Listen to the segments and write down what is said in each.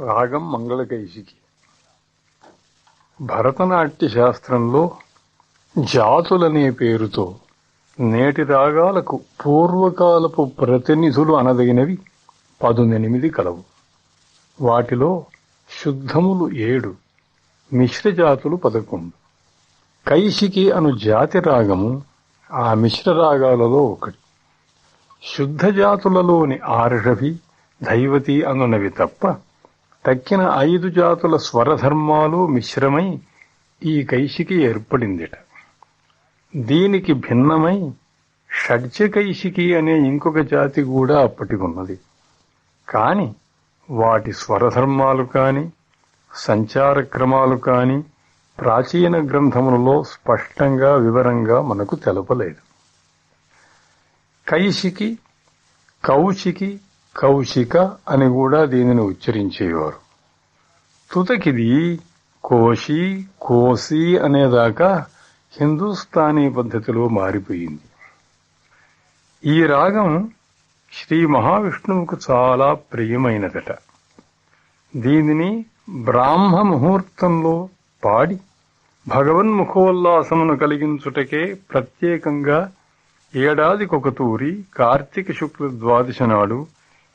రాగం మంగళకైశికి భరతనాట్య శాస్త్రంలో జాతులనే పేరుతో నేటి రాగాలకు పూర్వకాలపు ప్రతినిధులు అనదగినవి పదునెనిమిది కలవు. వాటిలో శుద్ధములు ఏడు మిశ్ర జాతులు పదకొండు. కైశికి అను జాతి రాగము ఆ మిశ్ర రాగాలలో ఒకటి. శుద్ధ జాతులలోని ఆర్షభి దైవతి అనునవి తప్ప తక్కిన ఐదు జాతుల స్వరధర్మాలు మిశ్రమై ఈ కైశికి ఏర్పడిందిట. దీనికి భిన్నమై షడ్జకైశికి అనే ఇంకొక జాతి కూడా అప్పటికున్నది. కాని వాటి స్వరధర్మాలు కాని సంచార క్రమాలు కాని ప్రాచీన గ్రంథములలో స్పష్టంగా వివరంగా మనకు తెలపలేదు. కైశికి కౌశికి కౌశిక అని కూడా దీనిని ఉచ్చరించేవారు. తుతకిది కోశి కోసి అనేదాకా హిందుస్థానీ పద్ధతిలో మారిపోయింది. ఈ రాగం శ్రీ మహావిష్ణువుకు చాలా ప్రియమైనదట. దీనిని బ్రాహ్మ ముహూర్తంలో పాడి భగవన్ముఖోల్లాసమును కలిగించుటకే ప్రత్యేకంగా ఏడాదికొక తూరి కార్తీక శుక్ల ద్వాదశి నాడు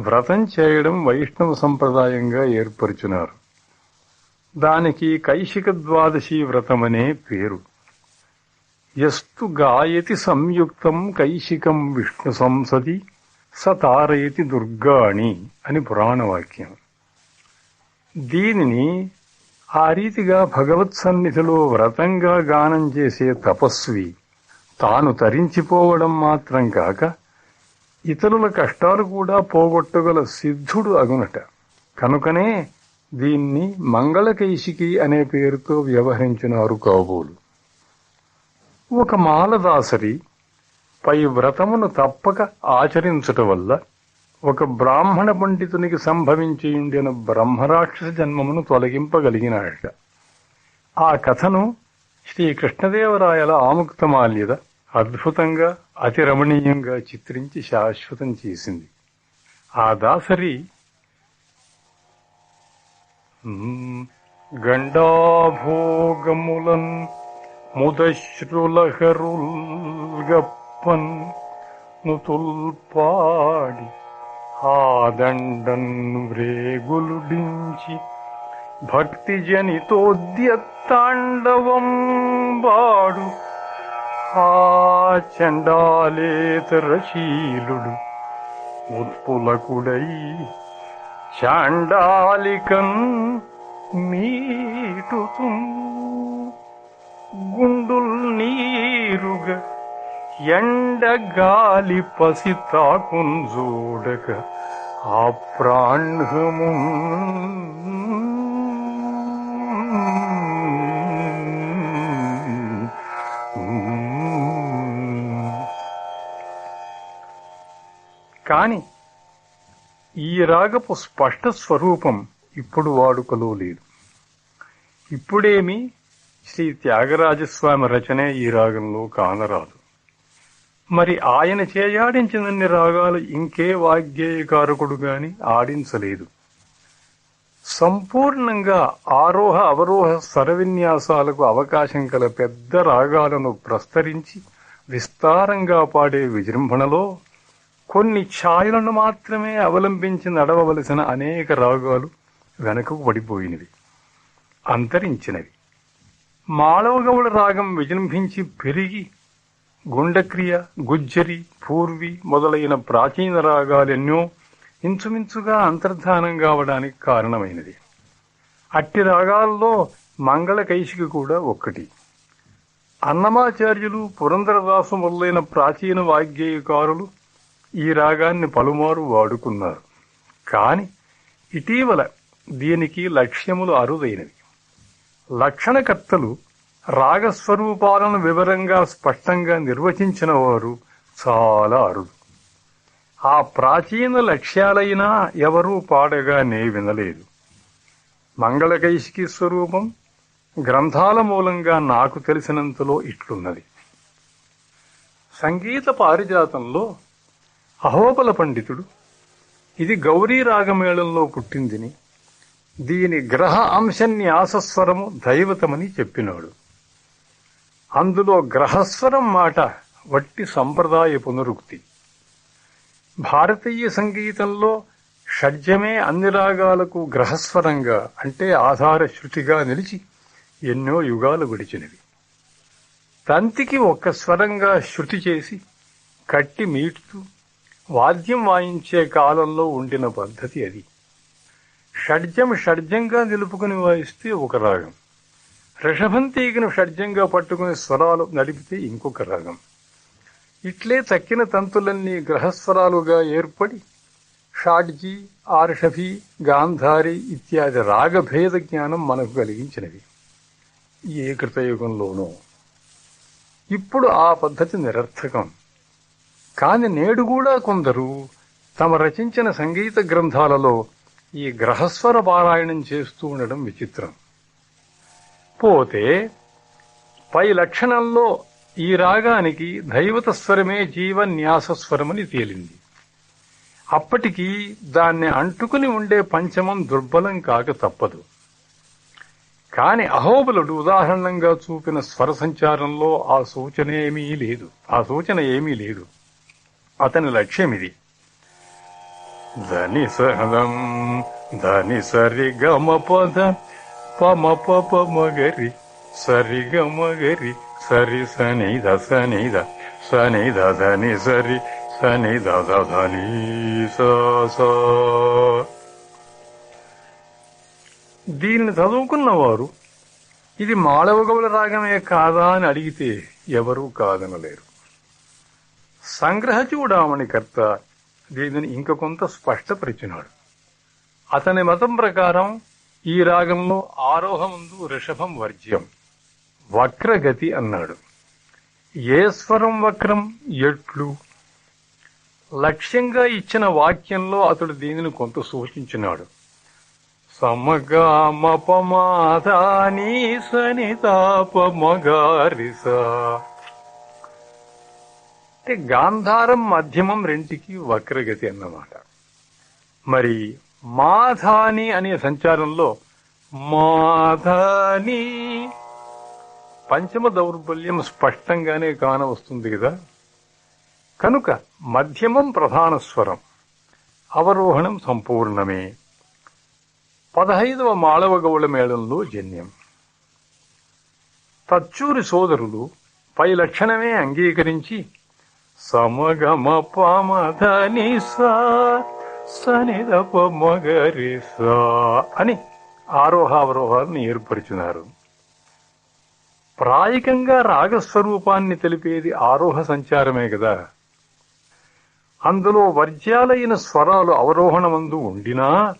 వ్రతం చేయడం వైష్ణవ సంప్రదాయంగా ఏర్పరిచినారు. దానికి కైశిక ద్వాదశి వ్రతమనే పేరు. ఎస్తు గాయతి సంయుక్తం కైశికం విష్ణు సంసతి స తారయతి దుర్గాణి అని పురాణవాక్యం. దీనిని ఆ రీతిగా భగవత్ సన్నిధిలో వ్రతంగా గానం చేసే తపస్వి తాను తరించిపోవడం మాత్రం కాక ఇతరుల కష్టాలు కూడా పోగొట్టగల సిద్ధుడు అగునట. కనుకనే దీన్ని మంగళకైశికి అనే పేరుతో వ్యవహరించినారు కాబోలు. ఒక మాలదాసరి పై వ్రతమును తప్పక ఆచరించుట వల్ల ఒక బ్రాహ్మణ పండితునికి సంభవించి ఉండిన బ్రహ్మరాక్షస జన్మమును తొలగింపగలిగినాడట. ఆ కథను శ్రీ కృష్ణదేవరాయల ఆముక్తమాల్యద అద్భుతంగా అతి రమణీయంగా చిత్రించి శాశ్వతం చేసింది. ఆ దాసరి ഗണ്ഡാഭോഗമുലൻ മുതശ്രുലഹരുൽഗപ്പൻ നുതുൽപാടി ആദണ്ഡൻ വ്രേകുലുടിഞ്ചി ഭക്തിജനിതോദ്യത്താണ്ഡവം പാടു ആ ചണ്ടാലേതരശീലുడు ഉത്പുലകുടൈ చాండాలికం మీటుతు గుండుల్ నీరుగ ఎండగాలి పసి తాకుంజూడక ఆ ప్రాణము ఈ రాగపు స్పష్ట స్వరూపం ఇప్పుడు వాడుకలో లేదు. ఇప్పుడేమి శ్రీ త్యాగరాజస్వామి రచనే ఈ రాగంలో కానరాదు. మరి ఆయన చేయాడించినన్ని రాగాలు ఇంకే వాగ్గేయకారకుడు గాని ఆడించలేదు. సంపూర్ణంగా ఆరోహ అవరోహ స్వరవిన్యాసాలకు అవకాశం కల పెద్ద రాగాలను ప్రస్తరించి విస్తారంగా పాడే విజృంభణలో కొన్ని ఛాయలను మాత్రమే అవలంబించి నడవవలసిన అనేక రాగాలు వెనకకు పడిపోయినవి అంతరించినవి. మాళవగౌడ రాగం విజృంభించి పెరిగి గుండక్రియ గుజ్జరి పూర్వి మొదలైన ప్రాచీన రాగాలెన్నో ఇంచుమించుగా అంతర్ధానం కావడానికి కారణమైనది. అట్టి రాగాల్లో మంగళకైశికి కూడా ఒక్కటి. అన్నమాచార్యులు పురంధరదాసు మొదలైన ప్రాచీన వాగ్గేయకారులు ఈ రాగాన్ని పలుమారు వాడుకున్నారు. కాని ఇటీవల దీనికి లక్ష్యములు అరుదైనవి. లక్షణకర్తలు రాగస్వరూపాలను వివరంగా స్పష్టంగా నిర్వచించిన వారు చాలా అరుదు. ఆ ప్రాచీన లక్ష్యాలైనా ఎవరూ పాడగానే వినలేదు మంగళకైశికి స్వరూపం గ్రంథాల మూలంగా నాకు తెలిసినంతలో ఇట్లున్నది. సంగీత పారిజాతంలో అహోబల పండితుడు. ఇది గౌరీ రాగమేళంలో పుట్టిందిని. దీని గ్రహ అంశన్యాసస్వరము దైవతమని చెప్పినాడు. అందులో గ్రహస్వరం మాట వట్టి సంప్రదాయ పునరుక్తి. భారతీయ సంగీతంలో షడ్జమే అన్ని రాగాలకు గ్రహస్వరంగా అంటే ఆధార శృతిగా నిలిచి ఎన్నో యుగాలు గడిచినవి. తంతికి ఒక్క స్వరంగా శృతి చేసి కట్టి మీటుతూ వాద్యం వాయించే కాలంలో ఉండిన పద్ధతి అది. షడ్జం షడ్జంగా నిలుపుకుని వాయిస్తే ఒక రాగం. రిషభం తీగను షడ్జంగా పట్టుకుని స్వరాలు నడిపితే ఇంకొక రాగం. ఇట్లే తక్కిన తంతులన్నీ గ్రహస్వరాలుగా ఏర్పడి షాడ్జీ ఆర్షభి గాంధారి ఇత్యాది రాగభేద జ్ఞానం మనకు కలిగించినవి. ఏ కృతయుగంలోనూ ఇప్పుడు ఆ పద్ధతి నిరర్థకం. కాని నేడు కూడా కొందరు తమ రచించిన సంగీత గ్రంథాలలో ఈ గ్రహస్వర పారాయణం చేస్తూ ఉండడం విచిత్రం. పోతే పై లక్షణంలో ఈ రాగానికి దైవత స్వరమే జీవన్యాస స్వరమని తేలింది. అప్పటికి దాన్ని అంటుకుని ఉండే పంచమం దుర్బలం కాక తప్పదు. కాని అహోబలుడు ఉదాహరణంగా చూపిన స్వర సంచారంలో ఆ సూచన ఏమీ లేదు. ఆ సూచన ఏమీ లేదు. అతని లక్ష్యం ఇది ధని సహనం ధని సరి గమ పద పమ పప మగరి సరి గమ గరి సరి సని ద సని ద సని ద ధని సరి సని ద ధని స స. దీనిని చదువుకున్నవారు ఇది మాళవగౌల రాగమే కాదా అని అడిగితే ఎవరూ కాదనలేరు సంగ్రహ చూడామణికర్త దీనిని ఇంక కొంత స్పష్టపరిచినాడు. అతని మతం ప్రకారం ఈ రాగంలో ఆరోహముందు రిషభం వర్జ్యం. వక్రగతి అన్నాడు. ఏ స్వరం వక్రం? ఎట్లు? లక్ష్యంగా ఇచ్చిన వాక్యంలో అతడు దీనిని కొంత సూచించినాడు. సమగామపమాధాని సనితాపమగారిసా అంటే గాంధారం మధ్యమం రెంటికి వక్రగతి అన్నమాట. మరి మాధాని అనే సంచారంలో మాధాని పంచమ దౌర్బల్యం స్పష్టంగానే కానవస్తుంది కదా. కనుక మధ్యమం ప్రధాన స్వరం అవరోహణం సంపూర్ణమే. పదహైదవ మాళవ గౌళ మేళంలో జన్యం. తచ్చూరి సోదరులు పై లక్షణమే అంగీకరించి సమగమ పమధని సనిదప మగరి అని ఆరోహావరోహాలను ఏర్పరిచినారు. ప్రాయికంగా రాగస్వరూపాన్ని తెలిపేది ఆరోహ సంచారమే కదా. అందులో వర్జ్యాలైన స్వరాలు అవరోహణమందు ఉండినా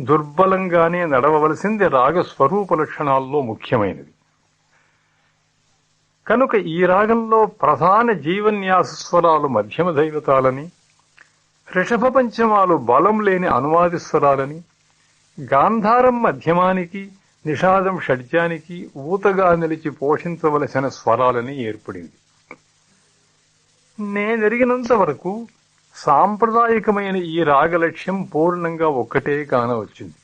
దుర్బలంగానే నడవవలసింది రాగస్వరూప లక్షణాల్లో ముఖ్యమైనది. కనుక ఈ రాగంలో ప్రధాన జీవన్యాస స్వరాలు మధ్యమ దైవతాలని రిషభ పంచమాలు బలం లేని అనువాది స్వరాలని గాంధారం మధ్యమానికి నిషాదం షడ్జానికి ఊతగా నిలిచి పోషించవలసిన స్వరాలని ఏర్పడింది. నేనెరిగినంత వరకు సాంప్రదాయకమైన ఈ రాగలక్ష్యం పూర్ణంగా ఒక్కటే కానవచ్చింది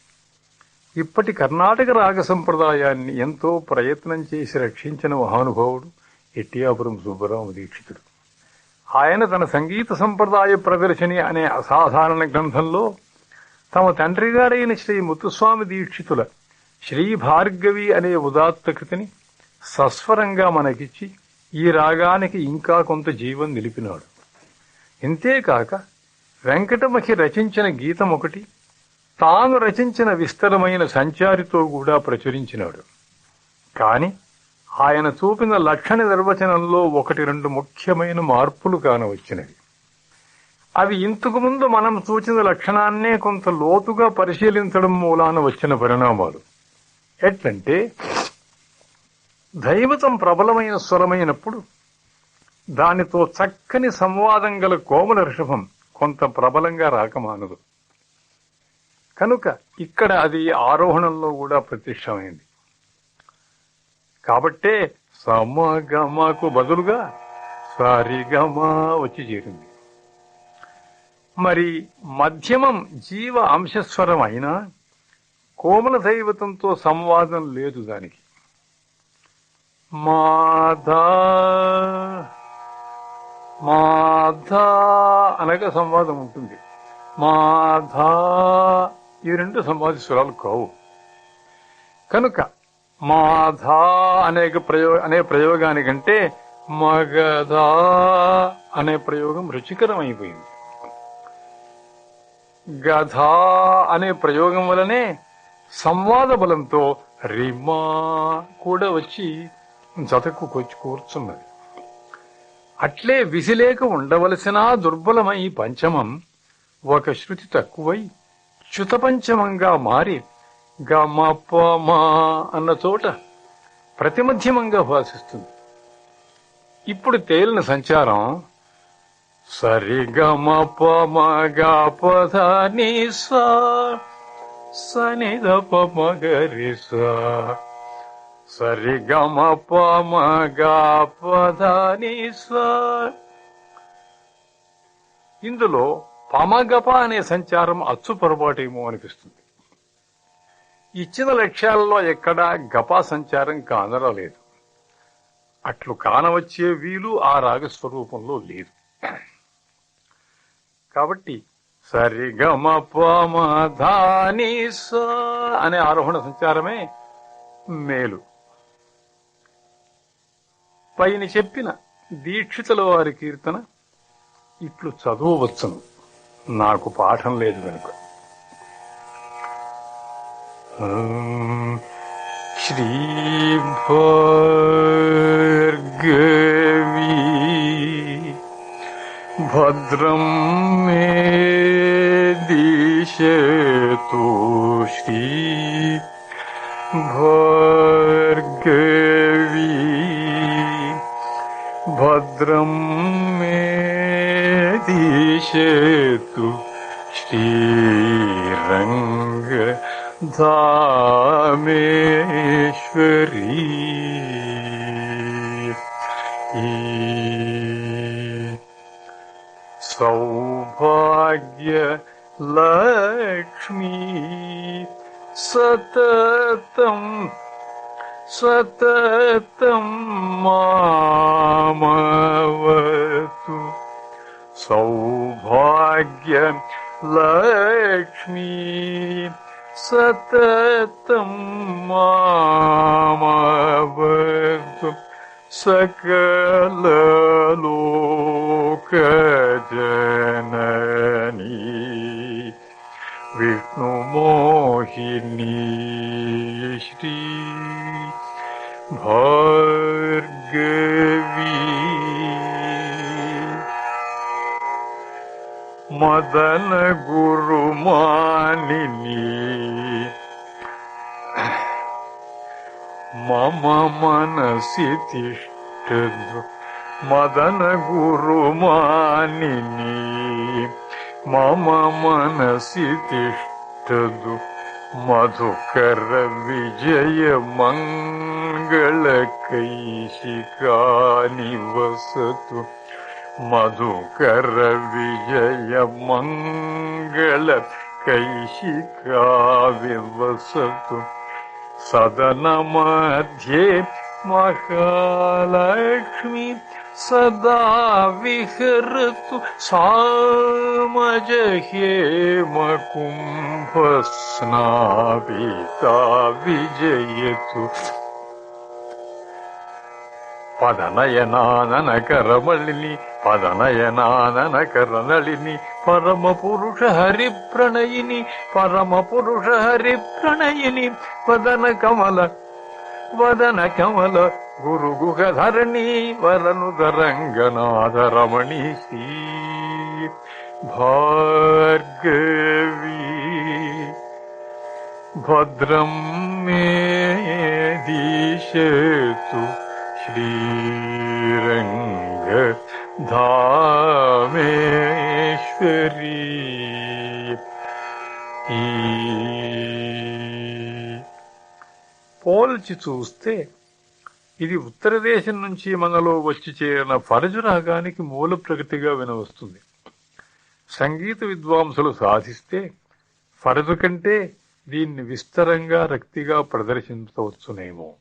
ఇప్పటి కర్ణాటక రాగ సంప్రదాయాన్ని ఎంతో ప్రయత్నం చేసి రక్షించిన మహానుభావుడు ఎట్టియాపురం సుబ్బరామ దీక్షితుడు. ఆయన తన సంగీత సంప్రదాయ ప్రదర్శని అనే అసాధారణ గ్రంథంలో తమ తండ్రి గారైన శ్రీ ముత్తుస్వామి దీక్షితుల శ్రీ భార్గవి అనే ఉదాత్త కృతిని సస్వరంగా మనకిచ్చి ఈ రాగానికి ఇంకా కొంత జీవం నిలిపినాడు. ఇంతేకాక వెంకటమఖి రచించిన గీతం ఒకటి తాను రచించిన విస్తరమైన సంచారితో కూడా ప్రచురించినాడు. కానీ ఆయన చూపిన లక్షణ నిర్వచనంలో ఒకటి రెండు ముఖ్యమైన మార్పులు కానవచ్చినవి. అవి ఇంతకు ముందు మనం సూచిన లక్షణాన్నే కొంత లోతుగా పరిశీలించడం మూలాన వచ్చిన పరిణామాలు. ఎట్లంటే దైవతం ప్రబలమైన స్వరమైనప్పుడు దానితో చక్కని సంవాదం గల కోమల ఋషభం కొంత ప్రబలంగా రాకమానదు కనుక ఇక్కడ అది ఆరోహణంలో కూడా ప్రత్యక్షమైంది. కాబట్టే సమగమకు బదులుగా సరిగమా వచ్చి చేరింది. మరి మధ్యమం జీవ అంశస్వరం అయినా కోమల దైవతంతో సంవాదం లేదు దానికి. మాధా మాధా అనగా సంవాదం ఉంటుంది. మాధా ఈ రెండు సంవాద స్వరాలు కావు. కనుక మాధ అనే ప్రయోగ అనే ప్రయోగానికంటే మగధ అనే ప్రయోగం రుచికరం అయిపోయింది అనే ప్రయోగం వలనే సంవాద బలంతో రిమా కూడా వచ్చి జతకు కొచ్చి కూర్చున్నది. అట్లే విసిలేక ఉండవలసిన దుర్బలమై పంచమం ఒక శృతి తక్కువై చ్యుతపంచమంగా మారి గమపమా అన్న చోట ప్రతిమధ్యమంగా భాషిస్తుంది ఇప్పుడు తేలిన సంచారం సరి గమ గపధ ని సని పమ గరి సరి గమ పమ గపధ ని ఇందులో పమగప అనే సంచారం అచ్చు పొరపాటేమో అనిపిస్తుంది. ఇచ్చిన లక్ష్యాలలో ఎక్కడా గపా సంచారం కానరలేదు. అట్లు కానవచ్చే వీలు ఆ రాగస్వరూపంలో లేదు. కాబట్టి సరిగమ పమధాని స అనే ఆరోహణ సంచారమే మేలు. పైన చెప్పిన దీక్షితుల వారి కీర్తన ఇట్లు చదువవచ్చును. నాకు పాఠం లేదు కనుక శ్రీ భార్గవీ భద్రం మే దిశతు శ్రీ భార్గవీ భద్రం మే దిశతు Sriranga Sou ich für Sauvagya Lakshmi Satatam Satatam sou Sauvagya Lakshmi सततम सकल लोक जननी। विष्णु मोहिनी श्री भर्गे मदन गुरु मानि मम मनसि तिष्ठ मदन गुरु मानि मम मनसि तिष्ठदु मधुकर विजय मङ्गळ कै शिखा मधुकर विजय मङ्गल विवसतु सदन मध्ये सदा विहरतु। सामजहे मकुम्भस्नाविता विजयतु। కరనళిని పరమ పురుష హరి ప్రణయిని పరమ పురుష హరి ప్రణయిని వదన కమల వదన కమల గురు గుహధరణి వరను రంగనాథరమణి శ్రీ భార్గవీ. భద్రం మే దీశతు శ్రీరంగ ధామేశ్వరీ పోల్చి చూస్తే ఇది ఉత్తర దేశం నుంచి మనలో వచ్చి చేరిన ఫరజు రాగానికి మూల ప్రగతిగా వినవస్తుంది. సంగీత విద్వాంసులు సాధిస్తే ఫరజు కంటే దీన్ని విస్తరంగా రక్తిగా ప్రదర్శించవచ్చునేమో.